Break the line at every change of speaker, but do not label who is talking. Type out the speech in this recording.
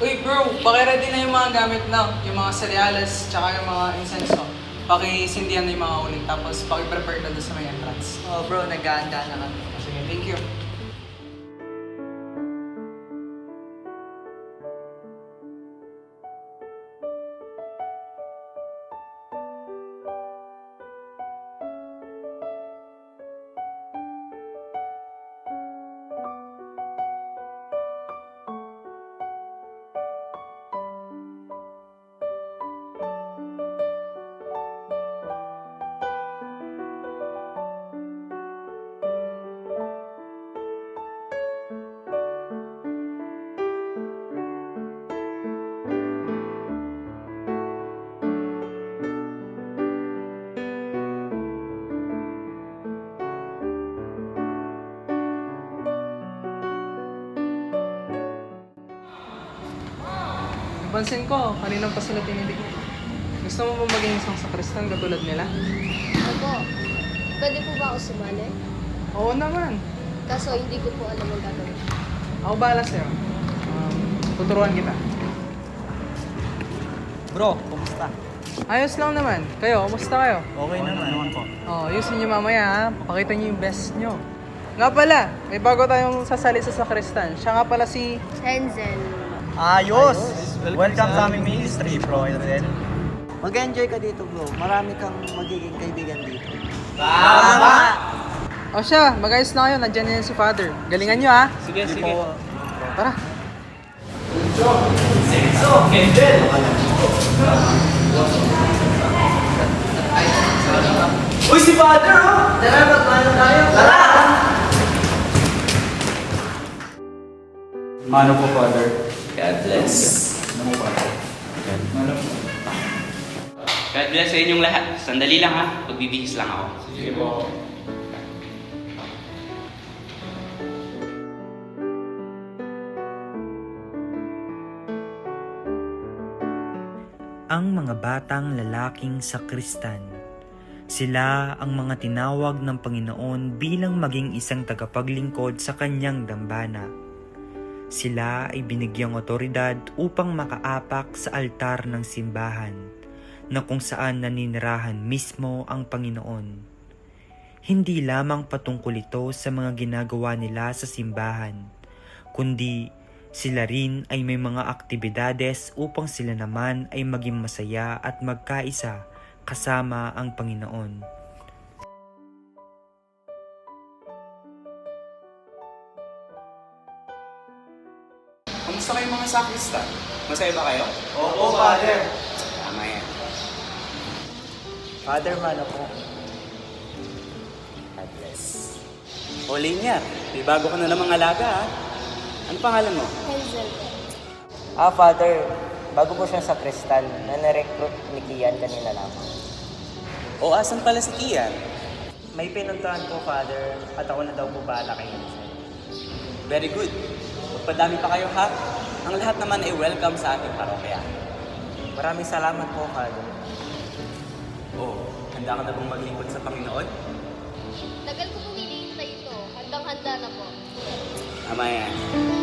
Uy bro, pakiready na yung mga gamit na, yung mga cereals, tsaka yung mga insenso. Pakisindihan na yung mga uling, tapos pakiprepare na doon sa may entrance.
Oh bro, nag-aanda na kami.
Sige, thank you. Napansin ko, kanina pa sila tinitig. Gusto mo ba maging isang sakristan katulad nila?
Opo. Pwede po ba ako sumali?
Oo naman.
Kaso hindi ko po alam ang gagawin.
Ako bahala sa'yo. Um, tuturuan kita.
Bro, kumusta?
Ayos lang naman. Kayo, kumusta kayo?
Okay naman. po.
Oh, ayusin niyo mamaya ha. Pakita niyo yung best niyo. Nga pala, may bago tayong sasali sa sakristan. Siya nga pala si...
Enzen.
Ayos! Welcome, sa aming ministry, bro.
Mag-enjoy ka dito bro. Marami kang magiging kaibigan dito.
O siya, mag-ayos na kayo. Nandiyan na yan si Father. Galingan niyo ha.
Sige, sige.
Tara.
Uy, si Father, oh! Tara, magmano tayo. Tara!
Mano po, Father.
God bless.
Ano po.
God bless sa inyong lahat. Sandali lang ha. Pagbibihis lang ako.
Sige po.
ang mga batang lalaking sakristan. Sila ang mga tinawag ng Panginoon bilang maging isang tagapaglingkod sa kanyang dambana. Sila ay binigyang otoridad upang makaapak sa altar ng simbahan na kung saan naninirahan mismo ang Panginoon. Hindi lamang patungkol ito sa mga ginagawa nila sa simbahan, kundi sila rin ay may mga aktibidades upang sila naman ay maging masaya at magkaisa kasama ang Panginoon.
Kamusta kayo mga sakristan? Masaya ba kayo?
Oo, Father.
Tama yan.
Father, mano po.
God bless. O, Linya, may bago ka na namang alaga ha. Ano pangalan mo?
Po.
Ah, Father. Bago po siya sa kristal na na-recruit ni Kian kanina lamang.
O, asan pala si Kian?
May pinuntahan po, Father, at ako na daw po bahala kay Hansel.
Very good. Magpadami pa kayo ha. Ang lahat naman ay welcome sa ating parokya.
Maraming salamat po, Father.
O, handa ka na bang maglingkod sa Panginoon?
Tagal ko pong hinihintay ito. Handang-handa na po.
Tama yan.